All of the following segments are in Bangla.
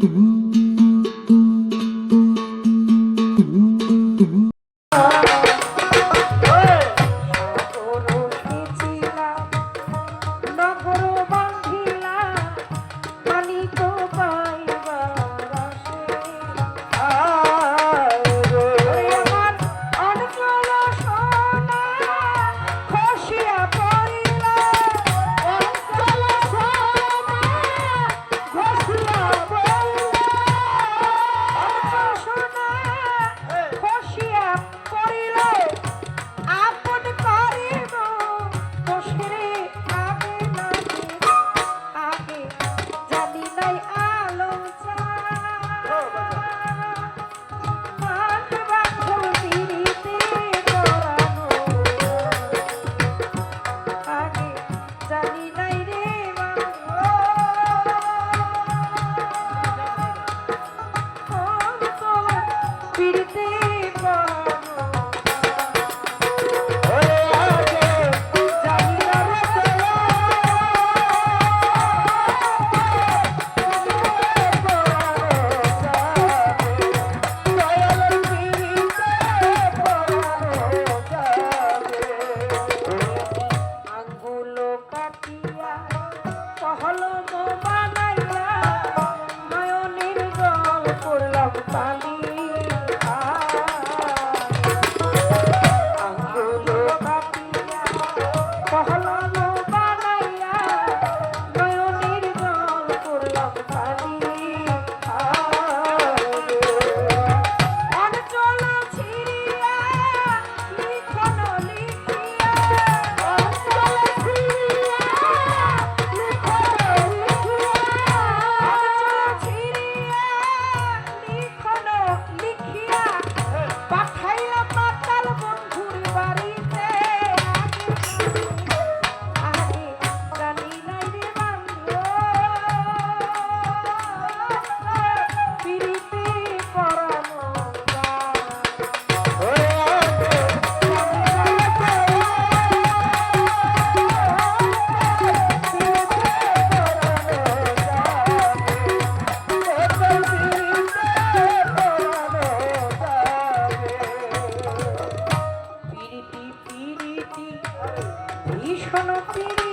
Mm-hmm.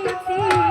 পাইছি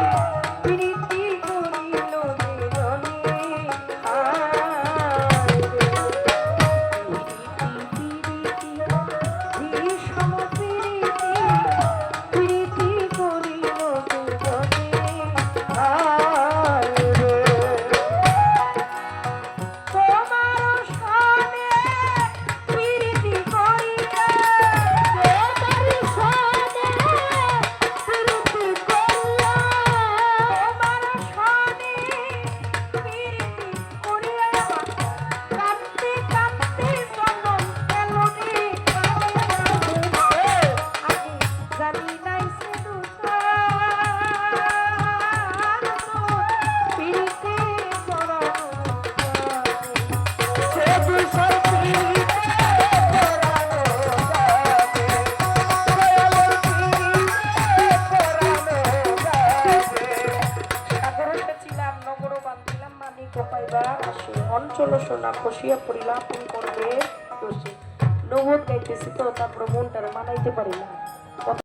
চলো সোনা বসিয়া পড়িলাম করবে নবোধ গাইতেছি তো তারপরে মনটারে মানাইতে পারি না